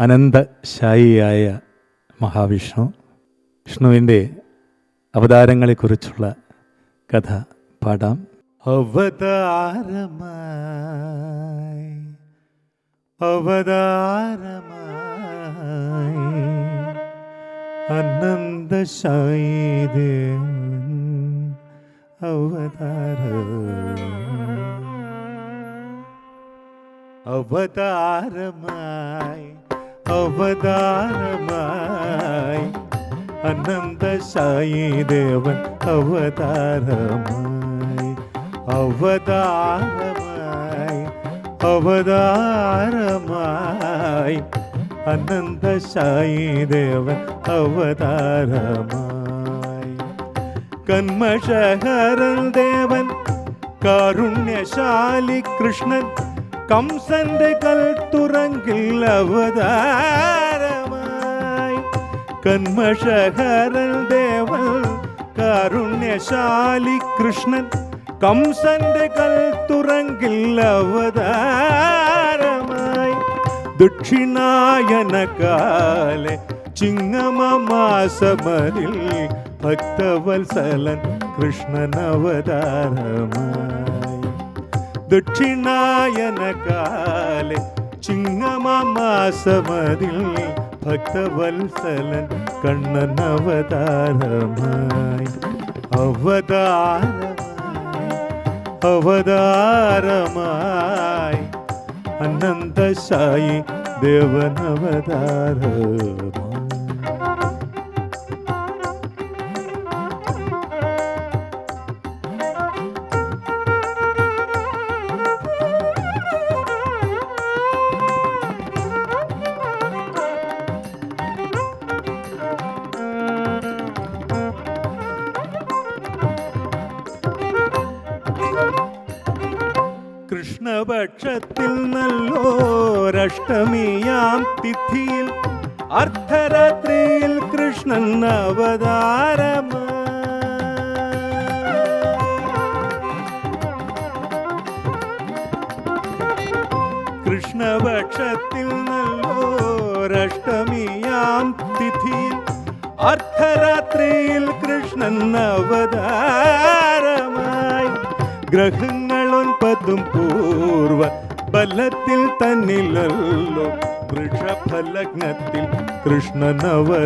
അനന്തശായിയായ മഹാവിഷ്ണു. വിഷ്ണുവിന്റെ അവതാരങ്ങളെക്കുറിച്ചുള്ള കഥ പാടാം. അവതാരമായി അവതാരമായി അനന്തശായി ദേവൻ അവതാര അവതാരമായി അവതാരമായി. അനന്തശായി ദേവൻ അവതാരമായി. അവതാരമായി അവതാരമായി. അനന്തശായി ദേവൻ അവതാരമായി. കന്മഷഹരൻ ദേവൻ കാരുണ്യശാലി കൃഷ്ണൻ കംസന്റെ കൽത്തുറങ്കിൽ അവതാരമായി കന്മഷഹരൻ ദേവൻ കാരുണ്യശാലി കൃഷ്ണൻ കംസന്റെ കൽത്തുറങ്കിൽ അവതാരമായി ദക്ഷിണായന കാലെ ചിങ്ങമമാസമരിൽ ഭക്തവത്സലൻ കൃഷ്ണൻ അവതാരമായി ദക്ഷിണായന കാലെ ചിങ്ങമമാസമരിൽ ഭക്തവത്സലൻ കണ്ണൻ അവതാരമായി അവതാരമായി അവതാരമായി. അനന്തശായി ദേവനവതാരമായി. കൃഷ്ണപക്ഷത്തിൽ നല്ലോരഷ്ടമിയാം തിഥിയിൽ. അർദ്ധരാത്രിയിൽ കൃഷ്ണൻ അവതാരമാ. കൃഷ്ണപക്ഷത്തിൽ നല്ലോരഷ്ടമിയാം തിഥിയിൽ. അർദ്ധരാത്രിയിൽ കൃഷ്ണൻ അവതാരമായി. ഗ്രഹങ്ങളൊൻപതും പൂർവ ബലത്തിൽ തന്നിലല്ലോ വൃഷഫലഗ്നത്തിൽ കൃഷ്ണനവതാരമായി.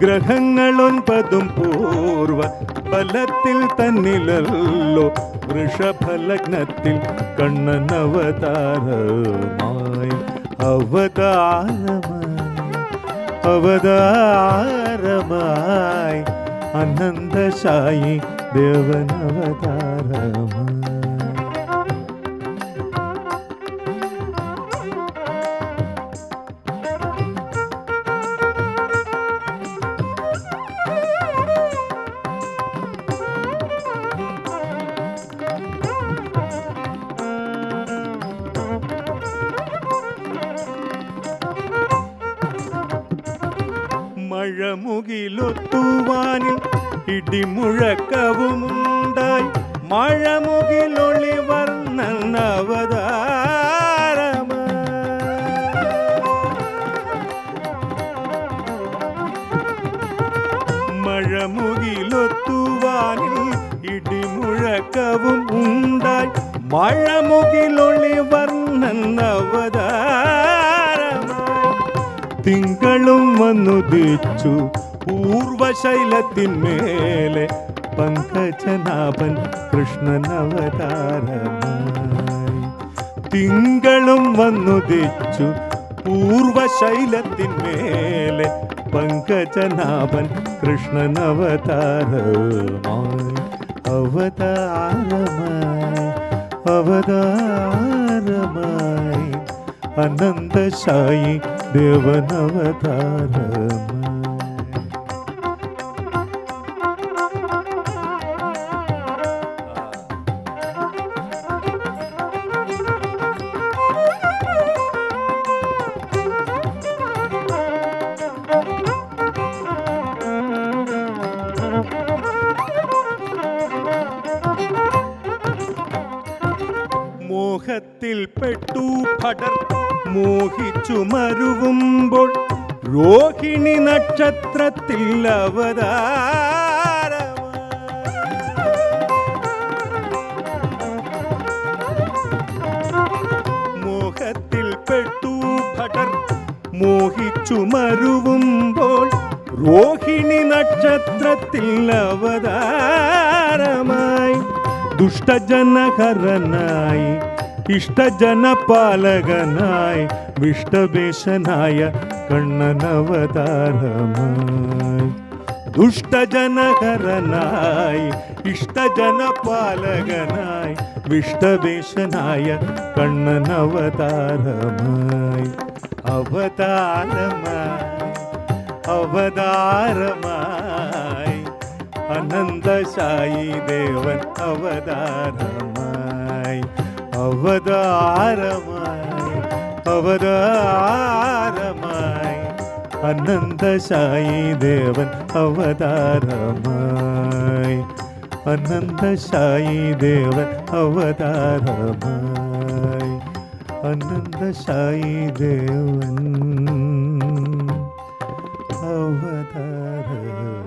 ഗ്രഹങ്ങളൊൻപതും പൂർവ ബലത്തിൽ തന്നിലല്ലോ വൃഷഫലഗ്നത്തിൽ കണ്ണൻ അവതാരമായി അവതാരമായി. അവതാരമായി. അനന്തശായി ദേവനവതാരമായി ഇടിമുഴക്കവുമുണ്ടായി. മഴമുകിലൊളി വർണവതാരമ മഴമുകിലൊത്തുവാനിൽ ഇടിമുഴക്കവും ഉണ്ടായി. മഴമുകിലൊളി മുകിലൊളി അവതാരമായി തിങ്കളും വന്നുദിച്ചു പൂർവശൈലത്തിന്മേലെ പങ്കജനാഭൻ കൃഷ്ണൻ അവതാരമായി തിങ്കളും വന്നുദിച്ചു പൂർവശൈലത്തിന്മേലെ പങ്കജനാഭൻ കൃഷ്ണൻ അവതാരമായി അവതാരമായി അവതാരമായി അനന്തശായി ദേവനവതാരമായി. മോഹത്തിൽ പെട്ടു ഭടർ മോഹിച്ചു മരുവുമ്പോൾ രോഹിണി നക്ഷത്രത്തിൽ അവതാര മോഹത്തിൽ പെട്ടു ഭടർ മോഹിച്ചു മരുവുമ്പോൾ രോഹിണി നക്ഷത്രത്തിൽ അവതാരമായി ദുഷ്ടജനഹരനായി ഇഷ്ടജനപാലകനായി വിഷ്ടവേശനായ കണ്ണനവതാരമായി. ദുഷ്ടജനകരനായി ഇഷ്ടജനപാലകനായി വിഷ്ടവേശനായ കണ്ണനവതാരമായി. അവതാരമായി അവതാരമായി അനന്തശായി ദേവൻ അവതാരമായി. അവതാരമായി അവതാരമായി അനന്തശായി ദേവൻ അവതാരമായി അനന്തശായി ദേവൻ അവതാരമായി അനന്തശായി ദേവൻ അവതാരമായി.